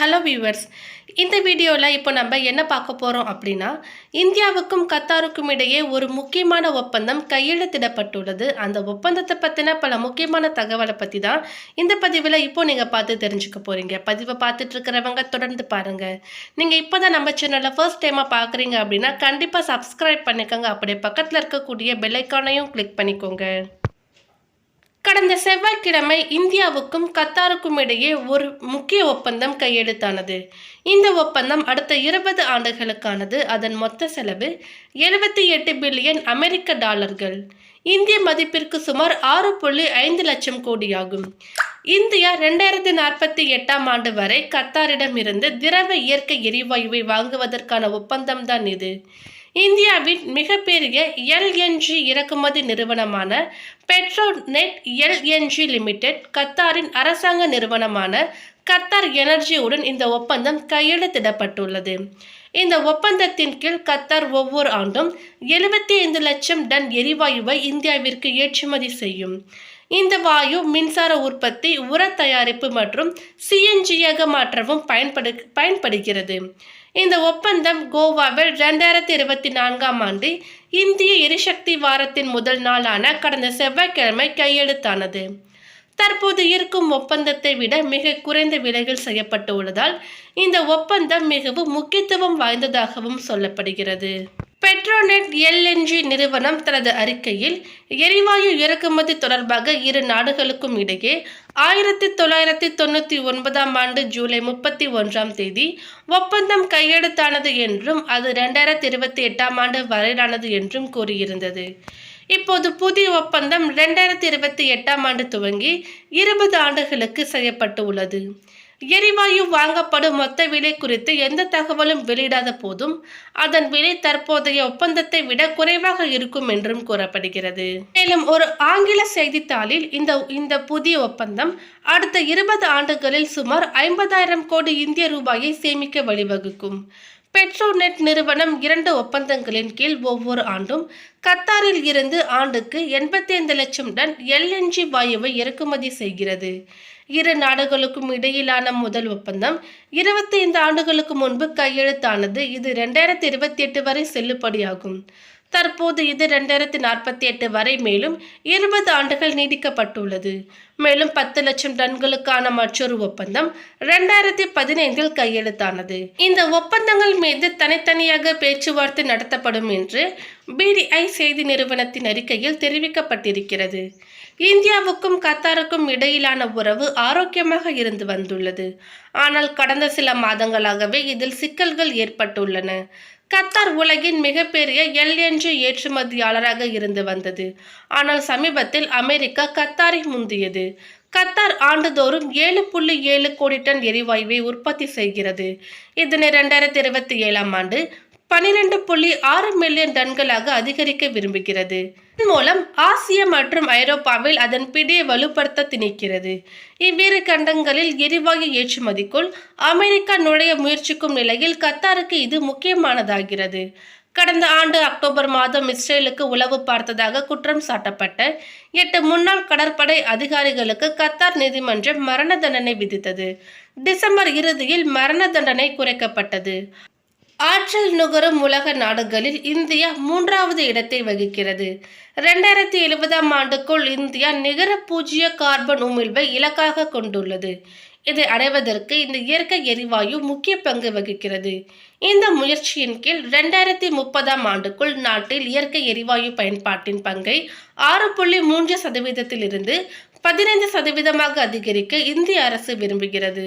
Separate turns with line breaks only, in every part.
Hello viewers இந்த வீடியோவில் இப்போ நம்ம என்ன பார்க்க போகிறோம் அப்படின்னா இந்தியாவுக்கும் கத்தாருக்கும் இடையே ஒரு முக்கியமான ஒப்பந்தம் கையெழுத்திடப்பட்டுள்ளது. அந்த ஒப்பந்தத்தை பற்றின பல முக்கியமான தகவலை பற்றி தான் இந்த பதிவில் இப்போ நீங்கள் பார்த்து தெரிஞ்சுக்க போகிறீங்க பதிவை பார்த்துட்ருக்கிறவங்க தொடர்ந்து பாருங்கள் நீங்கள் இப்போ தான் நம்ம சேனலில் ஃபர்ஸ்ட் டைமாக பார்க்குறீங்க அப்படின்னா கண்டிப்பாக சப்ஸ்கிரைப் பண்ணிக்கோங்க. அப்படியே பக்கத்தில் இருக்கக்கூடிய பெல்லைக்கானையும் கிளிக் பண்ணிக்கோங்க. கடந்த செவ்வாய்க்கிழமை இந்தியாவுக்கும் கத்தாருக்கும் இடையே ஒரு முக்கிய ஒப்பந்தம் கையெழுத்தானது. இந்த ஒப்பந்தம் அடுத்த இருபது ஆண்டுகளுக்கானது. அதன் மொத்த செலவு எழுபத்தி எட்டு பில்லியன் அமெரிக்க டாலர்கள். இந்திய மதிப்பிற்கு சுமார் ஆறு புள்ளி ஐந்து லட்சம் கோடியாகும். இந்தியா ரெண்டாயிரத்தி நாற்பத்தி எட்டாம் ஆண்டு வரை கத்தாரிடமிருந்து திரவ இயற்கை எரிவாயுவை வாங்குவதற்கான ஒப்பந்தம்தான் இது. இந்தியாவின் மிகப்பெரிய எல்என்ஜி இறக்குமதி நிறுவனமான பெட்ரோநெட் எல்என்ஜி லிமிடெட் கத்தாரின் அரசாங்க நிறுவனமான கத்தார் எனர்ஜியுடன் இந்த ஒப்பந்தம் கையெழுத்திடப்பட்டுள்ளது. இந்த ஒப்பந்தத்தின் கீழ் கத்தார் ஒவ்வொரு ஆண்டும் எழுபத்தி ஐந்து லட்சம் டன் எரிவாயுவை இந்தியாவிற்கு ஏற்றுமதி செய்யும். இந்த வாயு மின்சார உற்பத்தி உர தயாரிப்பு மற்றும் சிஎன்ஜியாக மாற்றவும் பயன்படு பயன்படுகிறது. இந்த ஒப்பந்தம் கோவாவில் ரெண்டாயிரத்தி இருபத்தி நான்காம் ஆண்டு இந்திய எரிசக்தி வாரத்தின் முதல் நாளான கடந்த செவ்வாய்க்கிழமை கையெழுத்தானது. தற்போது இருக்கும் ஒப்பந்தத்தை விட மிக குறைந்த விலையில் செய்யப்பட்டு உள்ளதால் இந்த ஒப்பந்தம் மிகவும் முக்கியத்துவம் வாய்ந்ததாகவும் சொல்லப்படுகிறது. பெட்ரோநெட் எல்என்ஜி நிறுவனம் தனது அறிக்கையில் எரிவாயு இறக்குமதி தொடர்பாக இரு நாடுகளுக்கும் இடையே ஆயிரத்தி தொள்ளாயிரத்தி தொண்ணூற்றி ஒன்பதாம் ஆண்டு ஜூலை முப்பத்தி ஒன்றாம் தேதி ஒப்பந்தம் கையெழுத்தானது என்றும் அது ரெண்டாயிரத்தி இருபத்தி எட்டாம் ஆண்டு வரையிலானது என்றும் கூறியிருந்தது. இப்போது புதிய ஒப்பந்தம் ரெண்டாயிரத்தி இருபத்தி எட்டாம் ஆண்டு துவங்கி இருபது ஆண்டுகளுக்கு செய்யப்பட்டு உள்ளது எரிவாயு வாங்கப்படும் மொத்த விலை குறித்து எந்த தகவலும் வெளியிடாத போதும் அதன் விலை தற்போதைய ஒப்பந்தத்தை விட குறைவாக இருக்கும் என்றும் கூறப்படுகிறது. மேலும் ஒரு ஆங்கில செய்தித்தாளில் இந்த இந்த புதிய ஒப்பந்தம் அடுத்த இருபது ஆண்டுகளில் சுமார் ஐம்பதாயிரம் கோடி இந்திய ரூபாயை சேமிக்க வழிவகுக்கும். பெட்ரோநெட் நிறுவனம் இரண்டு ஒப்பந்தங்களின் கீழ் ஒவ்வொரு ஆண்டும் கத்தாரில் இருந்து ஆண்டுக்கு எண்பத்தைந்து லட்சம் டன் எல்என்ஜி வாயுவை இறக்குமதி செய்கிறது. இரு நாடுகளுக்கும் இடையிலான முதல் ஒப்பந்தம் இருபத்தைந்து ஆண்டுகளுக்கு முன்பு கையெழுத்தானது. இது ரெண்டாயிரத்தி இருபத்தி எட்டு வரை செல்லுபடியாகும். தற்போது இது ரெண்டாயிரத்தி நாற்பத்தி எட்டு வரை மேலும் இருபது ஆண்டுகள் நீடிக்கப்பட்டுள்ளது. மேலும் பத்து லட்சம் டன்களுக்கான மற்றொரு ஒப்பந்தம் ரெண்டாயிரத்தி பதினைந்தில் கையெழுத்தானது. இந்த ஒப்பந்தங்கள் மீது தனித்தனியாக பேச்சுவார்த்தை நடத்தப்படும் என்று பிடிஐ செய்தி நிறுவனத்தின் அறிக்கையில் தெரிவிக்கப்பட்டிருக்கிறது. இந்தியாவுக்கும் கத்தாருக்கும் இடையிலான உறவு ஆரோக்கியமாக இருந்து வந்துள்ளது. ஆனால் கடந்த சில மாதங்களாகவே இதில் சிக்கல்கள் ஏற்பட்டுள்ளன. கத்தார் உலகின் மிகப்பெரிய எல்என்ஜி ஏற்றுமதியாளராக இருந்து வந்தது. ஆனால் சமீபத்தில் அமெரிக்கா கத்தாரை முந்தியது. கத்தார் ஆண்டுதோறும் ஏழு புள்ளி ஏழு கோடி டன் எரிவாயுவை உற்பத்தி செய்கிறது. இதனை ரெண்டாயிரத்தி இருபத்தி ஏழாம் ஆண்டு பனிரெண்டு புள்ளி ஆறு மில்லியன் டன்களாக அதிகரிக்க விரும்புகிறது. இதன் மூலம் ஆசிய மற்றும் ஐரோப்பாவில் அதன் பிடியை வலுப்படுத்த திணிக்கிறது. இவ்விரு கண்டங்களில் எரிவாயு ஏற்றுமதிக்குள் அமெரிக்கா நுழைய முயற்சிக்கும் நிலையில் கத்தாருக்கு இது முக்கியமானதாகிறது. கடந்த ஆண்டு அக்டோபர் மாதம் இஸ்ரேலுக்கு உளவு பார்த்ததாக குற்றம் சாட்டப்பட்ட எட்டு முன்னாள் கடற்படை அதிகாரிகளுக்கு கத்தார் நீதிமன்றம் மரண தண்டனை விதித்தது. டிசம்பர் இறுதியில் மரண தண்டனை குறைக்கப்பட்டது. ஆற்றல் நுகரும் உலக நாடுகளில் இந்தியா மூன்றாவது இடத்தை வகிக்கிறது. ரெண்டாயிரத்தி எழுபதாம் ஆண்டுக்குள் இந்தியா நிகர பூஜ்ஜிய கார்பன் உமிழ்வை இலக்காக கொண்டுள்ளது. இதை அடைவதற்கு இந்த இயற்கை எரிவாயு முக்கிய பங்கு வகிக்கிறது. இந்த முயற்சியின் கீழ் ரெண்டாயிரத்தி முப்பதாம் ஆண்டுக்குள் நாட்டில் இயற்கை எரிவாயு பயன்பாட்டின் பங்கை ஆறு புள்ளி மூன்று சதவீதத்திலிருந்து பதினைந்து சதவீதமாக அதிகரிக்க இந்திய அரசு விரும்புகிறது.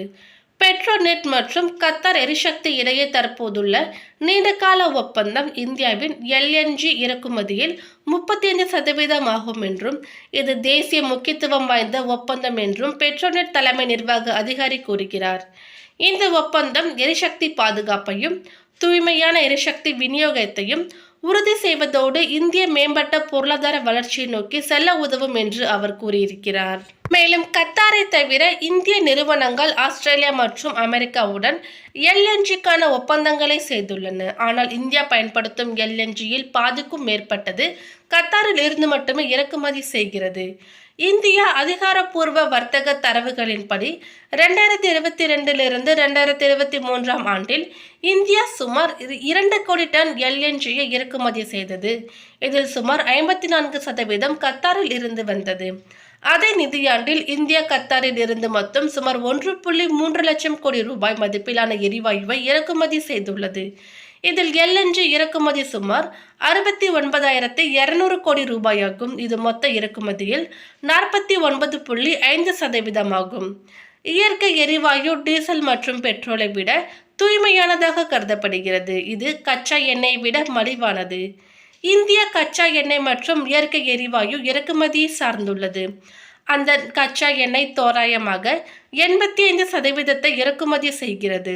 பெட்ரோநெட் மற்றும் கத்தார் எரிசக்தி இடையே தற்போதுள்ள நீண்டகால ஒப்பந்தம் இந்தியாவின் எல்என்ஜி இறக்குமதியில் முப்பத்தி ஐந்து சதவீதம் ஆகும் என்றும் இது தேசிய முக்கியத்துவம் வாய்ந்த ஒப்பந்தம் என்றும் பெட்ரோநெட் தலைமை நிர்வாக அதிகாரி கூறுகிறார். இந்த ஒப்பந்தம் எரிசக்தி பாதுகாப்பையும் தூய்மையான எரிசக்தி விநியோகத்தையும் உறுதி செய்வதோடு இந்திய மேம்பட்ட பொருளாதார வளர்ச்சியை நோக்கி செல்ல உதவும் என்று அவர் கூறியிருக்கிறார். மேலும் கத்தாரை தவிர இந்திய நிறுவனங்கள் ஆஸ்திரேலியா மற்றும் அமெரிக்காவுடன் எல்என்ஜிக்கான ஒப்பந்தங்களை செய்துள்ளன. ஆனால் இந்தியா பயன்படுத்தும் எல்என்ஜியில் பாதிக்கும் மேற்பட்டது கத்தாரில் இருந்து மட்டுமே இறக்குமதி செய்கிறது. இந்தியா அதிகாரப்பூர்வ வர்த்தக தரவுகளின்படி ரெண்டாயிரத்தி இருபத்தி ரெண்டிலிருந்து ரெண்டாயிரத்தி இருபத்தி மூன்றாம் ஆண்டில் இந்தியா சுமார் இரண்டு கோடி டன் எல்என்ஜியை இறக்குமதி செய்தது. இதில் சுமார் ஐம்பத்தி நான்கு சதவீதம் கத்தாரில் இருந்து வந்தது. அதே நிதியாண்டில் இந்தியா கத்தாரில் இருந்து மொத்தம் சுமார் ஒன்று புள்ளி மூன்று லட்சம் கோடி ரூபாய் மதிப்பிலான எரிவாயுவை இறக்குமதி செய்துள்ளது. இதில் எல்என்ஜி இறக்குமதி சுமார் அறுபத்தி ஒன்பதாயிரத்தி இருநூறு கோடி ரூபாயாகும். இது மொத்த இறக்குமதியில் நாற்பத்தி ஒன்பது புள்ளி ஐந்து சதவீதமாகும். இயற்கை எரிவாயு டீசல் மற்றும் பெட்ரோலை விட தூய்மையானதாக கருதப்படுகிறது. இது கச்சா எண்ணெயை விட மலிவானது. இந்திய கச்சா எண்ணெய் மற்றும் இயற்கை எரிவாயு இறக்குமதியை சார்ந்துள்ளது. அந்த கச்சா எண்ணெய் தோராயமாக எண்பத்தி ஐந்து சதவீதத்தை இறக்குமதி செய்கிறது.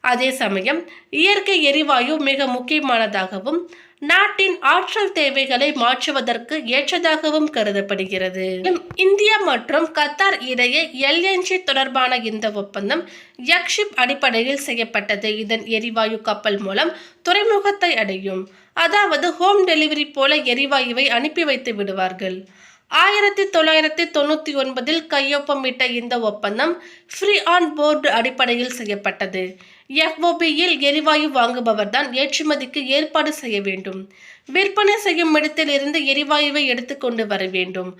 அதே சமயம் இயற்கை எரிவாயு மிக முக்கியமானதாகவும் நாட்டின் ஆற்றல் தேவைகளை மாற்றுவதற்கு ஏற்றதாகவும் கருதப்படுகிறது. இந்தியா மற்றும் கத்தார் இடையே எல்என்ஜி தொடர்பான இந்த ஒப்பந்தம் யக்ஷிப் அடிப்படையில் செய்யப்பட்டது. இதன் எரிவாயு கப்பல் மூலம் துறைமுகத்தை அடையும். அதாவது ஹோம் டெலிவரி போல எரிவாயுவை அனுப்பி வைத்து விடுவார்கள். ஆயிரத்தி தொள்ளாயிரத்தி தொண்ணூற்றி ஒன்பதில் கையொப்பமிட்ட இந்த ஒப்பந்தம் ஃப்ரீ ஆன் போர்டு அடிப்படையில் செய்யப்பட்டது. எஃப்ஓபியில் எரிவாயு வாங்குபவர் தான் ஏற்றுமதிக்கு ஏற்பாடு செய்ய வேண்டும். விற்பனை செய்யும் இடத்தில் இருந்து எரிவாயுவை எடுத்துக்கொண்டு வர வேண்டும்.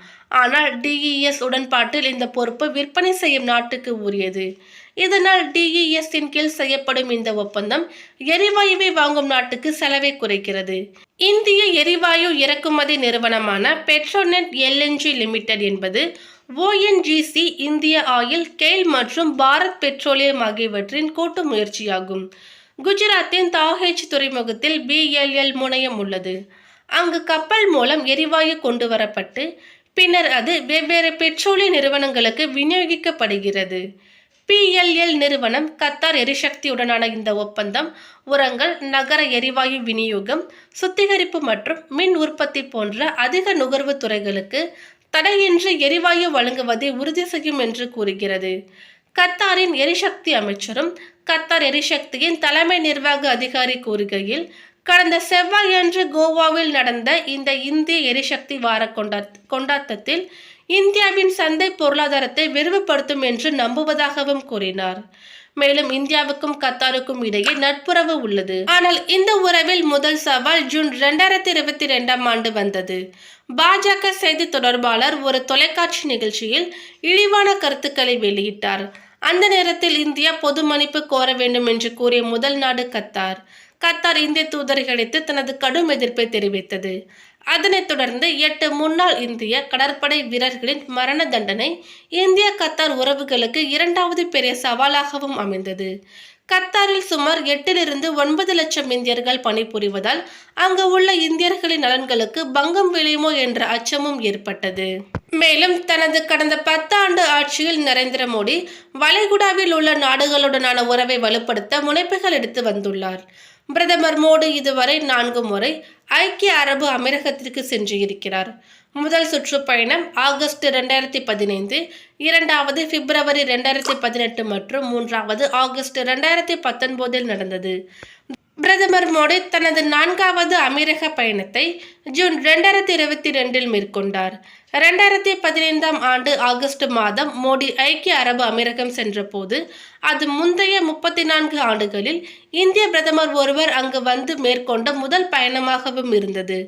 ஆனால் டிஇஎஸ் உடன்பாட்டில் இந்த பொறுப்பு விற்பனை செய்யும் நாட்டுக்கு உரியது. இதனால் டிஇஎஸ்இன் கீழ் செய்யப்படும் இந்த ஒப்பந்தம் எரிவாயுவை வாங்கும் நாட்டுக்கு செலவை குறைக்கிறது. இந்திய எரிவாயு இறக்குமதி நிறுவனமான பெட்ரோநெட் எல்என்ஜி லிமிடெட் என்பது ஓஎன்ஜிசி இந்திய ஆயில் கெயில் மற்றும் பாரத் பெட்ரோலியம் ஆகியவற்றின் கூட்டு முயற்சியாகும். குஜராத்தின் தாஹேஜ் துறைமுகத்தில் பிஎல்எல் முனையம் உள்ளது. அங்கு கப்பல் மூலம் எரிவாயு கொண்டு வரப்பட்டு பின்னர் அது வெவ்வேறு பெட்ரோலிய நிறுவனங்களுக்கு விநியோகிக்கப்படுகிறது. பிஎல்எல் நிறுவனம் கத்தார் எரிசக்தியுடனான இந்த ஒப்பந்தம் உரங்கள் நகர எரிவாயு விநியோகம் சுத்திகரிப்பு மற்றும் மின் உற்பத்தி போன்ற அதிக நுகர்வு துறைகளுக்கு தடையின்றி எரிவாயு வழங்குவதை உறுதி செய்யும் என்று கூறுகிறது. கத்தாரின் எரிசக்தி அமைச்சரும் கத்தார் எரிசக்தியின் தலைமை நிர்வாக அதிகாரி கூறுகையில் கடந்த செவ்வாயன்று கோவாவில் நடந்த இந்த இந்திய எரிசக்தி வார கொண்டா கொண்டாட்டத்தில் இந்தியாவின் சந்தை பொருளாதாரத்தை விரிவுபடுத்தும் என்று நம்புவதாகவும் கூறினார். மேலும் இந்தியாவுக்கும் கத்தாருக்கும் இடையே நட்புறவு உள்ளது. ஆனால் இந்த உறவில் முதல் சவால் ஜூன் இரண்டாயிரத்தி இருபத்தி ரெண்டாம் ஆண்டு வந்தது. பாஜக செய்தி தொடர்பாளர் ஒரு தொலைக்காட்சி நிகழ்ச்சியில் இழிவான கருத்துக்களை வெளியிட்டார். அந்த நேரத்தில் இந்தியா பொது மன்னிப்பு கோர வேண்டும் என்று கூறிய முதல் நாடு கத்தார். கத்தார் இந்திய தூதரை அழைத்து தனது கடும் எதிர்ப்பை தெரிவித்தது. அதனைத் தொடர்ந்து எட்டு முன்னாள் இந்திய கடற்படை வீரர்களின் மரண தண்டனை இந்திய கத்தார் உறவுகளுக்கு இரண்டாவது பெரிய சவாலாகவும் அமைந்தது. கத்தாரில் சுமார் எட்டிலிருந்து ஒன்பது லட்சம் இந்தியர்கள் பணிபுரிவதால் அங்கு உள்ள இந்தியர்களின் நலன்களுக்கு பங்கம் விளையுமோ என்ற அச்சமும் ஏற்பட்டது. மேலும் தனது கடந்த பத்தாண்டு ஆட்சியில் நரேந்திர மோடி வளைகுடாவில் உள்ள நாடுகளுடனான உறவை வலுப்படுத்த முனைப்புகள் எடுத்து வந்துள்ளார். பிரதமர் மோடி இதுவரை நான்கு முறை ஐக்கிய அரபு அமீரகத்திற்கு சென்று இருக்கிறார். முதல் சுற்றுப்பயணம் ஆகஸ்ட் ரெண்டாயிரத்தி பதினைந்து இரண்டாவது பிப்ரவரி ரெண்டாயிரத்தி பதினெட்டு மற்றும் மூன்றாவது ஆகஸ்ட் ரெண்டாயிரத்தி பத்தொன்பதில் நடந்தது. பிரதமர் மோடி தனது நான்காவது அமீரக பயணத்தை ஜூன் ரெண்டாயிரத்தி இருபத்தி ரெண்டில் மேற்கொண்டார். ரெண்டாயிரத்தி பதினைந்தாம் ஆண்டு ஆகஸ்ட் மாதம் மோடி ஐக்கிய அரபு அமீரகம் சென்றபோது அது முந்தைய முப்பத்தி நான்கு ஆண்டுகளில் இந்திய பிரதமர் ஒருவர் அங்கு வந்து மேற்கொண்ட முதல் பயணமாகவும் இருந்தது.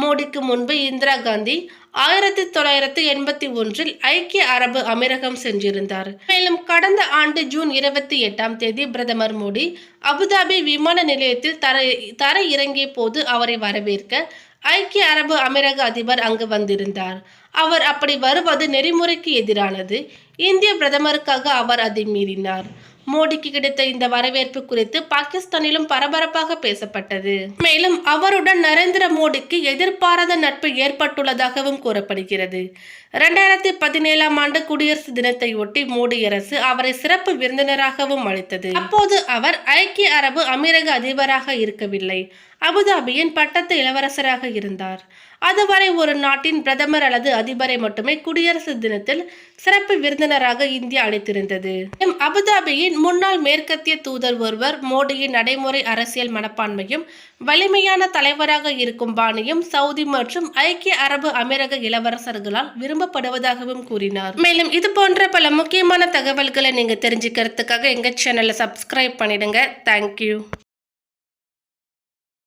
மோடிக்கு முன்பு இந்திரா காந்தி ஆயிரத்தி தொள்ளாயிரத்தி எண்பத்தி ஒன்றில் ஐக்கிய அரபு அமீரகம் சென்றிருந்தார். மேலும் கடந்த ஆண்டு ஜூன் இருபத்தி எட்டாம் தேதி பிரதமர் மோடி அபுதாபி விமான நிலையத்தில் தர தர இறங்கிய போது அவரை வரவேற்க ஐக்கிய அரபு அமீரக அதிபர் அங்கு வந்திருந்தார். அவர் அப்படி வருவது நெறிமுறைக்கு எதிரானது. இந்திய பிரதமருக்காக அவர் அதை மீறினார். மோடிக்கு கிடைத்த இந்த வரவேற்பு குறித்து பாகிஸ்தானிலும் பரபரப்பாக பேசப்பட்டது. மேலும் அவருடன் நரேந்திர மோடிக்கு எதிர்பாராத நட்பு ஏற்பட்டுள்ளதாகவும் கூறப்படுகிறது. ரெண்டாயிரத்தி பதினேழாம் ஆண்டு குடியரசு தினத்தையொட்டி மோடி அரசு அவரை சிறப்பு விருந்தினராகவும் அழைத்தது. அப்போது அவர் ஐக்கிய அரபு அமீரக அதிபராக இருக்கவில்லை. அபுதாபியின் பட்டத்து இளவரசராக இருந்தார். அதுவரை ஒரு நாட்டின் பிரதமர் அல்லது அதிபரை மட்டுமே குடியரசு தினத்தில் சிறப்பு விருந்தினராக இந்தியா அழைத்திருந்தது. அபுதாபியின் முன்னாள் மேற்கத்திய தூதர் ஒருவர் மோடியின் நடைமுறை அரசியல் மனப்பான்மையும் வலிமையான தலைவராக இருக்கும் பாணியும் சவுதி மற்றும் ஐக்கிய அரபு அமீரக இளவரசர்களால் விரும்பப்படுவதாகவும் கூறினார். மேலும் இது போன்ற பல முக்கியமான தகவல்களை நீங்க தெரிஞ்சுக்கிறதுக்காக எங்க சேனலை சப்ஸ்கிரைப் பண்ணிடுங்க. தேங்க்யூ